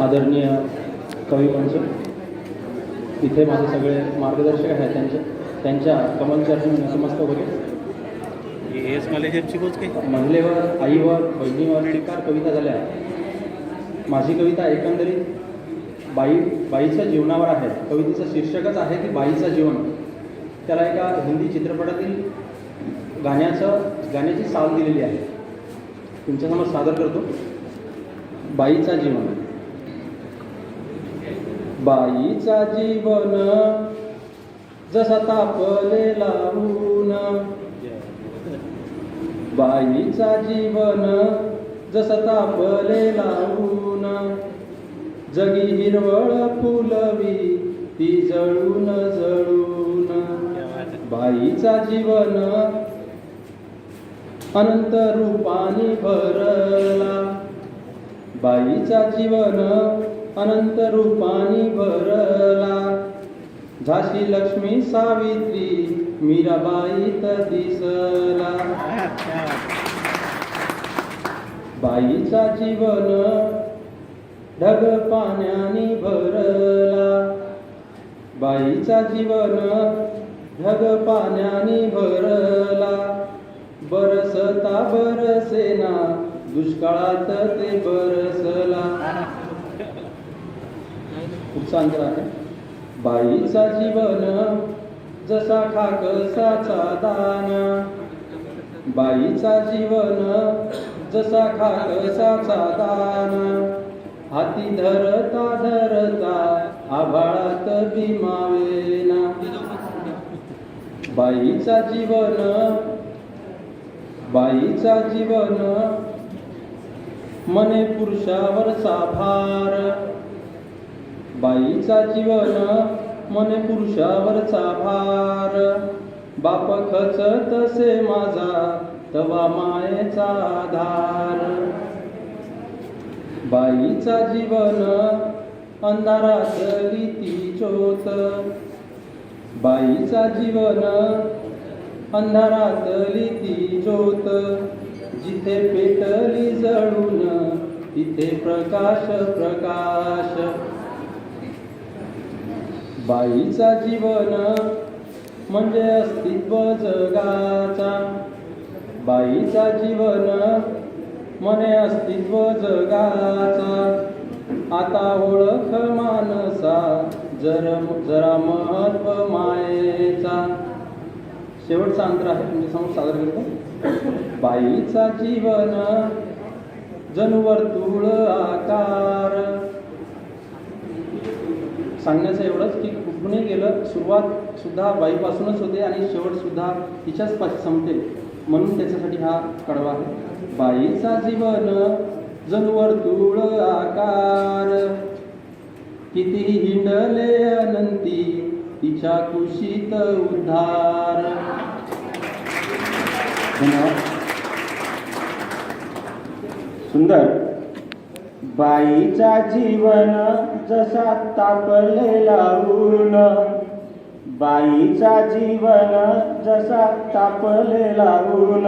आदरणीय कवी मंच इथे माझे सगळे मार्गदर्शक आहेत त्यांचे. त्यांच्या कमलचरणी मी नतमस्तक होतो कॉलेजची कोच काही महिलेवर आईवर बहिणीवर टीकार कविता झाल्या. माझी कविता एकंदरीत बाई बाईच्या जीवनावर आहे. कवितेचं शीर्षकच आहे की बाईचं जीवन. त्याला एका हिंदी चित्रपटातील गाण्याचं गाण्याची साल दिलेली आहे. तुमच्यासमोर सादर करतो. बाईचा जीवन. बाईचा जीवन जसा तापलेला ऊन बाईचा जीवन जसा तापलेला ऊन जगी हिरवळ फुलवी ती जळून जळून. बाईचा जीवन अनंत रूपाने भरला. बाईचा जीवन अनंत रूपाने भरला झाशी लक्ष्मी सावित्री मीराबाईत दिसला। बाईचा जीवन ढग पाण्याने भरला. बाईचा जीवन ढग पाण्याने भरला. बरसता बरसेना दुष्काळात ते बरसला. खूप अंतर आहे. बाईचा जीवन जसा खाकसाचा दान. बाईचा जीवन जसा खाकसाचा दान. हाती धरता धरता आभाळात भीमावेना बाईचा जीवन बाईचा जीवन मने पुरुषावरचा भार. बाईचा जीवन मन पुरुषावरचा भार बाप खच तसे माझा तवा मायेचा आधार. बाईचा जीवन अंधारातली ती ज्योत बाईचा जीवन अंधारातली ती ज्योत जिथे पेटली जळून तिथे प्रकाश प्रकाश. बाईचा जीवन म्हणजे अस्तित्व जगाचा. बाईचा जीवन म्हणे अस्तित्व जगाचा. आता ओळख मानसा जर जरा महत्त्व मायेचा. शेवटचा अंतर आहे तुमच्यासमोर सादर करतो. बाईचा जीवन जणू वर्तुळ आकार. सांगण्याचं एवढंच की कुठूनही गेलं सुरुवात सुद्धा बाईपासूनच होते आणि शेवट सुद्धा तिच्याच पाशी संपते. म्हणून त्याच्यासाठी हा कडवा आहे. बाईचा जीवन जणवर धूळ आकार. कितीही हिंडले अनंती तिच्या कुशीत उद्धार. धन्यवाद. सुंदर. बाईचा जीवन जसा तापलेला ऊन बाईचा जीवन जसा तापलेला ऊन